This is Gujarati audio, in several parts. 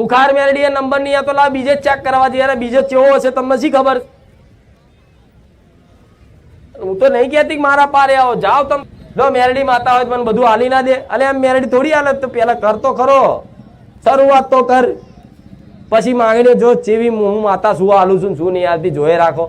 ખુખાર મેલડી એ નંબર નહીં તો લા બીજે ચેક કરવા જઈએ બીજો કેવો હશે તમને શી ખબર? હું તો નહીં કહેતી કે મારા પારે આવો, જાઓ તમે. જો મેરડી માતા હોય મને બધું હાલી ના દે. અલે એમ મેરડી થોડી હાલે, તો પેલા કર તો ખરો. શરૂઆત તો કર. પછી માંગીને જો ચેવી હું માતા શું હાલું છું શું નહીં હાલતી જોઈ રાખો.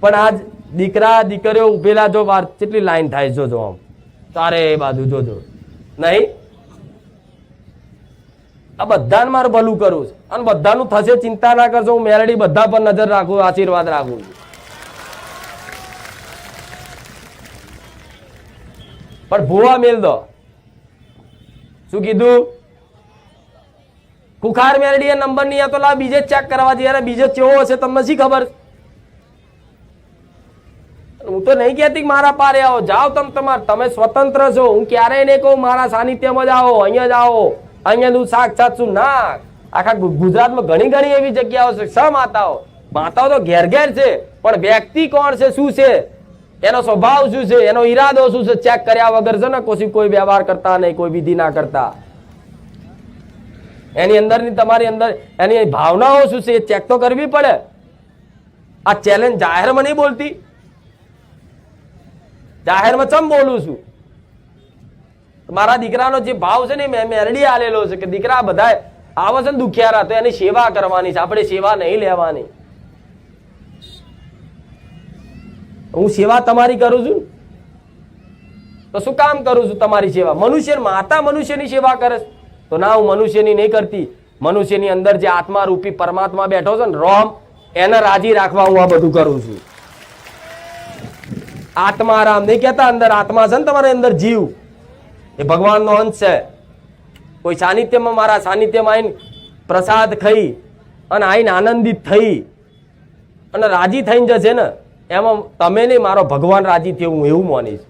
પણ આજ દીકરા દીકરીઓ ઉભેલા જો વાર, કેટલી લાઈન થાય જો જો આમ. તારે એ બાજુ જોજો. નહીં? આ બધાને મારે ભલું કરવું છે. અને બધાનું થશે ચિંતા ના કરશો હું મેલડી બધા પર નજર રાખું, આશીર્વાદ રાખું છું. પણ ભૂવા મેલ દો. શું કીધું? કુખાર મેલડી નંબર નહીં તો લા બીજે ચેક કરવા જઈએ બીજે કેવો હશે, તમને શી ખબર? હું તો નહીં કહેતી મારા પારે આવો. જાઓ તમે તમાર, તમે સ્વતંત્ર છો. હું ક્યારેય નહીં કહું, મારા સાનિધ્યમાં જ આવો, અહીંયા જ આવો. અહીંયા નું સાક્ષાત શું ના આખા ગુજરાતમાં ઘણી ઘણી એવી જગ્યાઓ છે. સ માતાઓ? માતાઓ તો ઘેર ઘેર છે. પણ વ્યક્તિ કોણ છે? શું છે? એનો સ્વભાવ શું છે? એનો ઈરાદો શું છે? ચેક કર્યા વગર છે ને કોઈ કોઈ વ્યવહાર કરતા નહીં, કોઈ વિધિ ના કરતા. એની અંદરની તમારી અંદર, એની ભાવનાઓ શું છે એ ચેક તો કરવી પડે. આ ચેલેન્જ જાહેરમાં નહીં બોલતી. જાહેરમાં ચમ બોલું છું? મારા દીકરાનો જે ભાવ છે ને મેં મેરડી આલેલો છે કે દીકરા બધા આવે છે ને દુખિયારા તો એની સેવા કરવાની છે. આપણે સેવા નહીં લેવાની. હું સેવા તમારી કરું છું? તો શું કામ કરું છું તમારી સેવા? મનુષ્ય માતા મનુષ્યની સેવા કરે તો ના, હું મનુષ્યની નહીં કરતી. મનુષ્યની અંદર જે આત્મા રૂપી પરમાત્મા બેઠો છે ને, રોમ, એને રાજી રાખવા હું આ બધું કરું છું. આત્મારામ નહીં કહેતા અંદર, આત્મા છે ને તમારી અંદર જીવ. એ ભગવાનનો અંશ છે. કોઈ સાનિધ્યમાં મારા સાનિધ્યમાં આવીને પ્રસાદ ખાઈ અને આવીને આનંદિત થઈ અને રાજી થઈને જશે ને, એમાં તમે નહીં, મારો ભગવાન રાજી થયો, હું એવું માનીશ.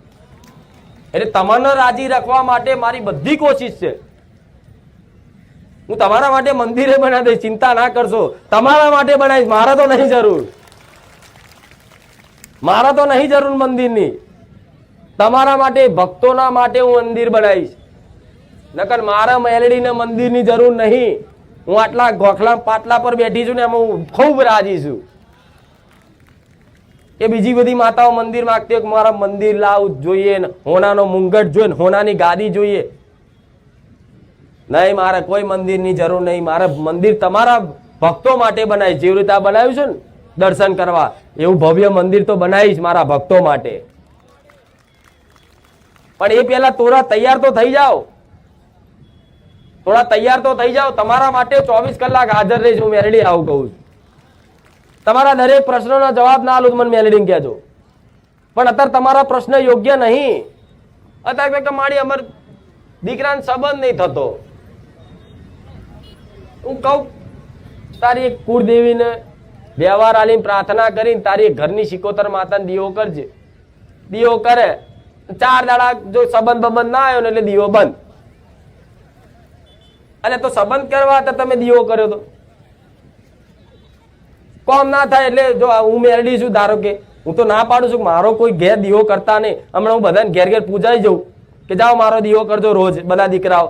એટલે તમને રાજી રાખવા માટે મારી બધી કોશિશ છે. હું તમારા માટે મંદિરે બનાવી દઈશ, ચિંતા ના કરશો. તમારા માટે બનાવીશ, મારા તો નહીં જરૂર. મારા તો નહીં જરૂર મંદિરની. તમારા માટે, ભક્તોના માટે હું મંદિર બનાવીશ. નકર મારા મેલડીને મંદિરની જરૂર નહીં. હું આટલા ગોખલા પાટલા પર બેઠી છું ને એમાં હું ખૂબ રાજી છું. એ બીજી બધી માતાઓ મંદિર માગતી હોય કે મારા મંદિર લાવું જોઈએ ને હોનાનો મુંગટ જોઈએ હોનાની ગાદી જોઈએ. નહીં, મારે કોઈ મંદિરની જરૂર નહીં. મારે મંદિર તમારા ભક્તો માટે બનાવીશ. જેવી રીતે આ બનાવ્યું છે ને દર્શન કરવા. એવું ભવ્ય મંદિર તો બનાવીશ મારા ભક્તો માટે. પણ એ પહેલા તોરા તૈયાર તો થઈ જાઓ. થોડા તૈયાર તો થઈ જાઓ. તમારા માટે ચોવીસ કલાક હાજર રહીશ હું મેલેડી આવું કહું તમારા દરેક પ્રશ્નોના જવાબ ના આલું મને મેલેડી કહેજો. પણ અત્યારે તમારા પ્રશ્ન યોગ્ય નહીં. અત્યારે કે મારી અમર દીકરાને સંબંધ નહીં થતો. હું કહું, તારી એક કુળદેવીને વ્યવહાર આલીને પ્રાર્થના કરીને તારી ઘરની શિકોતર માતાને દીવો કરજે. દીવો કરે. ચાર દાડા જો સંબંધ બંધ ના આવ્યો ને એટલે દીવો બંધ. અને તો સંબંધ કરવા હતા તમે દીવો કર્યો તો. કોમ ના થાય એટલે જો હું મેરડી છું ધારો કે, હું તો ના પાડું છું મારો કોઈ ઘેર દીવો કરતા નહીં. હમણાં હું બધાને ઘેર ઘેર પૂજાઈ જઉં કે જાઓ મારો દીવો કરજો રોજ, બધા દીકરાઓ.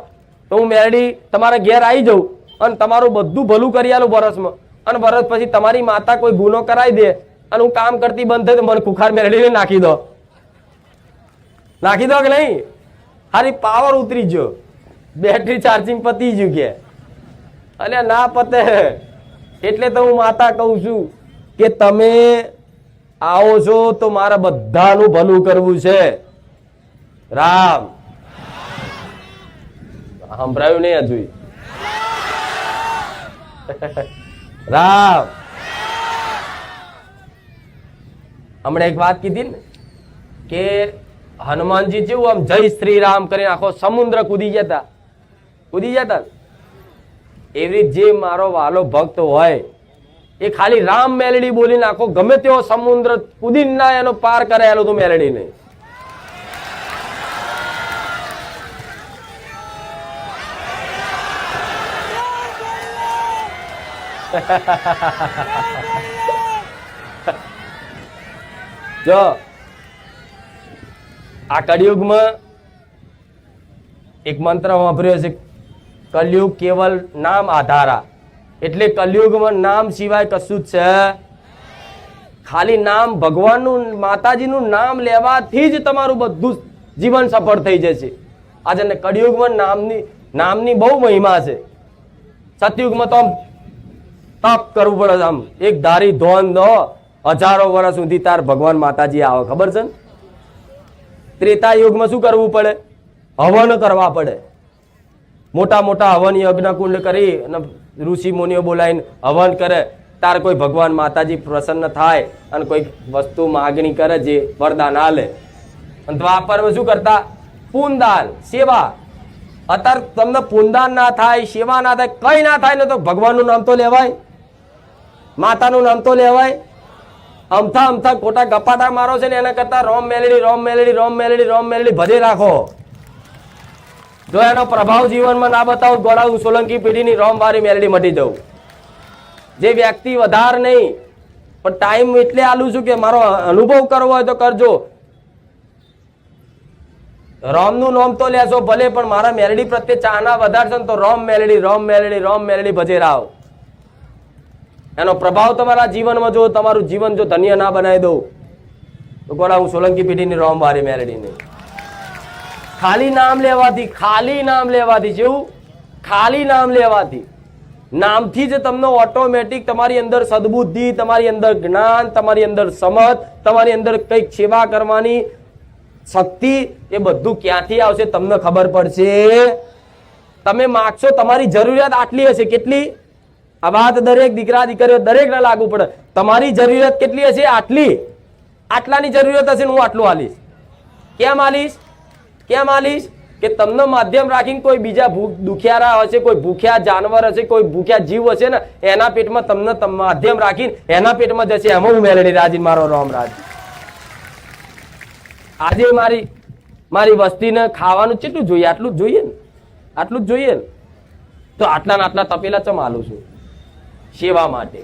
તો હું મેરડી તમારા ઘેર આવી જાઉં અને તમારું બધું ભલું કરી આલું વરસમાં. અને વરસ પછી તમારી માતા કોઈ ગુનો કરાવી દે અને હું કામ કરતી બંધ થઈ તો મને ખુખાર મેરડીને નાખી દો. નાખી દો કે નહીં? હારી પાવર ઉતરી ગયો. બેટરી ચાર્જિંગ પતી ગયું કે. અલ્યા ના પતે. એટલે તો હું માતા કહું છું કે તમે આવો છો તો મારે બધાનું ભલું કરવું છે. રામ. સંભળાયું નહીં હજુ. રામ. હમણાં એક વાત કીધી ને કે હનુમાનજી જેવું આમ જય શ્રી રામ કરીને આખો સમુદ્ર કૂદી જતા. કૂદી જતા. એવી જે મારો વાલો ભક્ત હોય, એ ખાલી રામ મેલડી બોલીને આખો ગમે તેવો સમુદ્ર કૂદીને ના એનો પાર કરે એનું તો મેલડી નહીં જો આ કળિયુગમાં એક મંત્ર વાપર્યો છે કલયુગ કેવલ નામ આધારા. એટલે કલયુગમાં નામ સિવાય કશું જ છે ખાલી નામ ભગવાનનું, માતાજીનું નામ લેવાથી જ તમારું બધું જીવન સફળ થઈ જશે. આજે કળિયુગમાં નામની નામની બહુ મહિમા છે. સતયુગમાં તો આમ તપ કરવું પડે આમ. એક ધારી ધોન દો, હજારો વર્ષ સુધી તાર ભગવાન માતાજી આવે, ખબર છે ને? ત્રેતા યુગમાં શું કરવું પડે? હવન કરવા પડે. મોટા મોટા હવન યજ્ઞ કુંડ કરી અને ઋષિ મુનિઓ બોલાવીને હવન કરે. તાર કોઈ ભગવાન માતાજી પ્રસન્ન થાય અને કોઈ વસ્તુ માગણી કરે જે વરદાન આલે. અને દ્વાપરમાં શું કરતા? પૂનદાન, સેવા. અત્યારે તમને પૂનદાન ના થાય, સેવા ના થાય, કઈ ના થાય ને તો ભગવાનનું નામ તો લેવાય. માતાનું નામ તો લેવાય. અમથા અમથા ખોટા ગપાટા મારો છે ને એના કરતા રોમ મેલેડી રોમ મેલેડી રોમ મેલેડી રોમ મેલેડી ભજે રાખો. જો એનો પ્રભાવ જીવનમાં ના બતાવો ગોળા હું સોલંકી પેઢીની રોમ વાળી મેલેડી મટી દઉં જે વ્યક્તિ વધાર નહીં, પણ ટાઈમ એટલે આલું છું કે મારો અનુભવ કરવો હોય તો કરજો. રોમનું નોમ તો લેશો ભલે, પણ મારા મેલેડી પ્રત્યે ચાના વધારશો ને તો રોમ મેલેડી રોમ મેલેડી રોમ મેલેડી ભજે રાવ. એનો પ્રભાવ તમારા જીવનમાં જો તમારું જીવન જો ધન્ય ના બનાવી દઉં, તો ગોળા હું સોલંકી પેઢીની રોમ વાળી મેલેડીની ખાલી નામ લેવાથી, ખાલી નામ લેવાથી જેવું, ખાલી નામ લેવાથી, નામથી જ તમને ઓટોમેટિક તમારી અંદર સદબુદ્ધિ, તમારી અંદર જ્ઞાન, તમારી અંદર સમજ, તમારી અંદર કંઈક સેવા કરવાની શક્તિ એ બધું ક્યાંથી આવશે તમને ખબર પડશે? તમે માગશો તમારી જરૂરિયાત આટલી હશે, કેટલી? આ વાત દરેક દીકરા, દીકરીઓ દરેકને લાગુ પડે. તમારી જરૂરિયાત કેટલી હશે? આટલી. આટલાની જરૂરિયાત હશે હું આટલું હાલીશ કેમ હાલીશ કેમ હાલીશ કે તમને માધ્યમ રાખીને કોઈ બીજા ભૂખ દુખિયારા હશે, કોઈ ભૂખ્યા જાનવર હશે, કોઈ ભૂખ્યા જીવ હશે ને, એના પેટમાં તમને તમ- માધ્યમ રાખીને એના પેટમાં જશે. એમાં હું મેળવી રાજી, મારો રામ રાજ. આજે મારી મારી વસ્તીને ખાવાનું કેટલું જોઈએ? આટલું જ જોઈએ ને. આટલું જ જોઈએ ને. તો આટલા ને આટલા તપેલા ચમ આલું છું? સેવા માટે.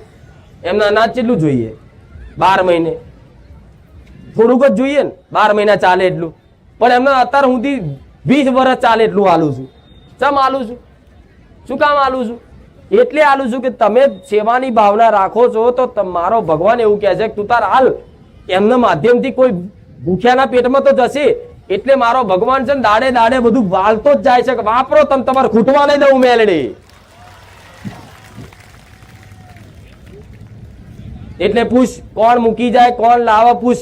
એમને અનાજ કેટલું જોઈએ? બાર મહિને. થોડુંક જ જોઈએ ને. બાર મહિના ચાલે એટલું. પણ એમને અત્યાર સુધી વીસ વર્ષ ચાલે એટલું આલું છું. ચમ આલું છું? શું કામ આલું છું? એટલે આલું છું કે તમે સેવાની ભાવના રાખો છો તો તમારો ભગવાન એવું કહે છે કે તું તાર હાલ. એમના માધ્યમથી કોઈ ભૂખ્યાના પેટમાં તો જશે. એટલે મારો ભગવાન છે ને દાડે દાડે બધું વાળતો જ જાય છે કે વાપરો તમે, તમારે ખૂટવા નહીં દઉં મેલડી. એટલે પૂછ, કોણ મૂકી જાય, કોણ લાવે, પૂછ.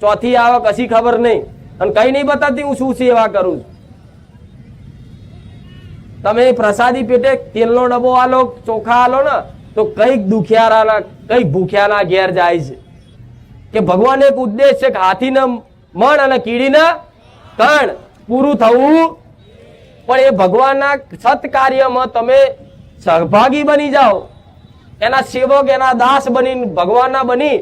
ચોથી આવે કશી ખબર નહીં. અને કઈ નહીં બતાવતી, હું શું સેવા કરું છું? તમે પ્રસાદી પેટે તેલનો ડબ્બો આલો, ચોખા આલો ને, તો કંઈક દુખિયારાના, કંઈક ભૂખ્યાના ઘેર જાય છે. કે ભગવાન એક ઉદ્દેશ છે કે હાથીના મણ અને કીડીના કણ પૂરું થવું. પણ એ ભગવાનના સત્કાર્યમાં તમે સહભાગી બની જાઓ. એના સેવક, એના દાસ બની, ભગવાનના બની.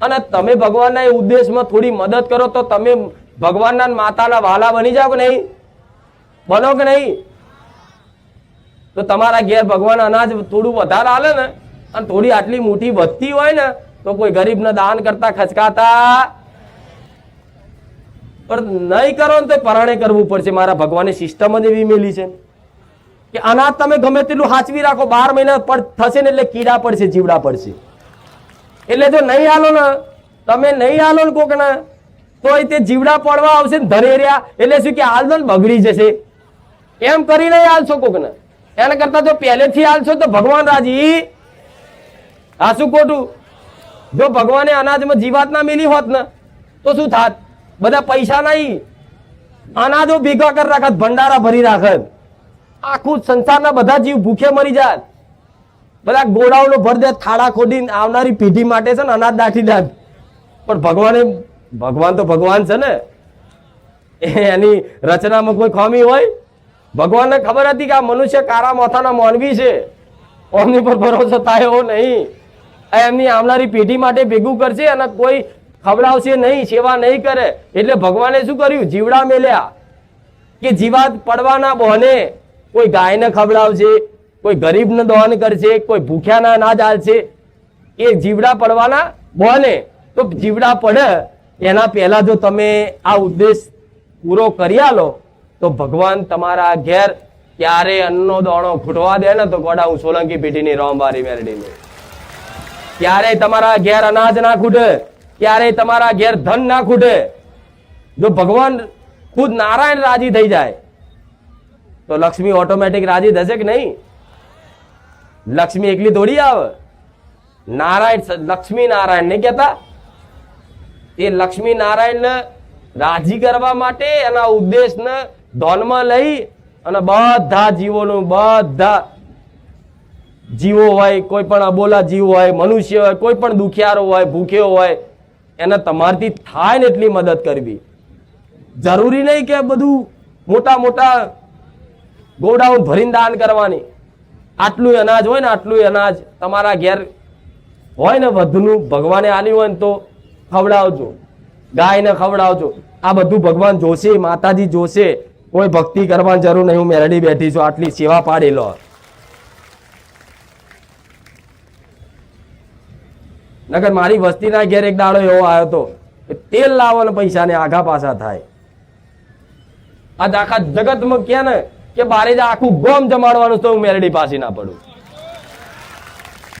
અને તમે ભગવાનના એ ઉદ્દેશમાં થોડી મદદ કરો તો તમે ભગવાનના માતાના વાલા બની જાઓ કે નહીં? બનો કે નહીં? તો તમારા ઘેર ભગવાન અનાજ થોડું વધારે હાલે ને અને થોડી આટલી મોટી વધતી હોય ને તો કોઈ ગરીબને દાન કરતા ખચકાતા. પણ નહીં કરો ને તો પરાણે કરવું પડશે. મારા ભગવાનની સિસ્ટમ જ એવી મેલી છે. કે અનાજ તમે ગમે તેટલું હાચવી રાખો, બાર મહિના પર થશે ને એટલે કીડા પડશે, જીવડા પડશે. એટલે જો નહીં હાલો ને, તમે નહીં હાલો ને કોકને તો તે જીવડા પડવા આવશે ને ધરેરિયા એટલે શું કે હાલદો ને બગડી જશે. એમ કરીને હાલશો કોકને. એના કરતા જો પહેલેથી હાલશો તો ભગવાન રાજી. આ શું ખોટું? જો ભગવાને અનાજમાં જીવાત ના મિલી હોત ને, તો શું થાત? બધા પૈસા નહીં. અનાજો ભેગા કરી રાખત, ભંડારા ભરી રાખત. આખું સંસારના બધા જીવ ભૂખે મરી જાત બધા ગોળાઓનો ભર દે, થાળા ખોદીને આવનારી પેઢી માટે છે ને અનાજ દાઠી દાત પણ ભગવાને, ભગવાન તો ભગવાન છે ને. એની રચનામાં કોઈ ખામી હોય? ભગવાનને ખબર હતી કે આ મનુષ્ય કારા માથાના માનવી છે. ઓમની પર ભરોસો થાય એવો નહીં. એમની આવનારી પેઢી માટે ભેગું કરશે અને કોઈ ખવડાવશે નહીં, સેવા નહીં કરે. એટલે ભગવાને શું કર્યું? જીવડા મેલ્યા. કે જીવાત પડવાના બહાને કોઈ ગાયને ખવડાવશે, કોઈ ગરીબને દહન કરશે, કોઈ ભૂખ્યાના અનાજ આવશે એ જીવડા પડવાના બોને તો જીવડા પડે, એના પહેલાં જો તમે આ ઉદ્દેશ પૂરો કરી આલો, તો ભગવાન તમારા ઘેર ક્યારે અન્નનો દોણો ખૂટવા દે ને તો ગોડા હું સોલંકી પેઢીની રોમવારી મેરડીને ક્યારે તમારા ઘેર અનાજ ના ખૂટે ક્યારેય તમારા ઘેર ધન ના ખૂટે જો ભગવાન ખુદ નારાયણ રાજી થઈ જાય તો લક્ષ્મી ઓટોમેટિક રાજી થશે કે નહીં? લક્ષ્મી એકલી થોડી આવે. નારાયણ લક્ષ્મી નારાયણ નહીં કહેતા? એ લક્ષ્મી નારાયણને રાજી કરવા માટે એના ઉદ્દેશને ધોનમાં લઈ અને બધા જીવોનું, બધા જીવો હોય, કોઈ પણ અબોલા જીવ હોય, મનુષ્ય હોય, કોઈ પણ દુખિયારો હોય, ભૂખ્યો હોય, એને તમારથી થાય ને એટલી મદદ કરવી. જરૂરી નહીં કે બધું મોટા મોટા ગોડાઉન ભરીને દાન કરવાની. આટલું અનાજ હોય ને આટલું અનાજ તમારા ઘેર હોય ને વધુનું, ભગવાને આલ્યું હોય ને તો ખવડાવજો. ગાયને ખવડાવજો. આ બધું ભગવાન જોશે, માતાજી જોશે. કોઈ ભક્તિ કરવાની જરૂર નહીં, હું મેરડી બેઠી છું, આટલી સેવા પાડી લો. નગર મારી વસ્તીના ઘેર એક દાડો એવો આવ્યો હતો તેલ લાવવાના પૈસા ને આઘા પાછા થાય. આ આખા જગતમાં ક્યાં ને કે બારે આખું ગોમ જમાડવાનું તો હું મેરડી પાસે ના પડું.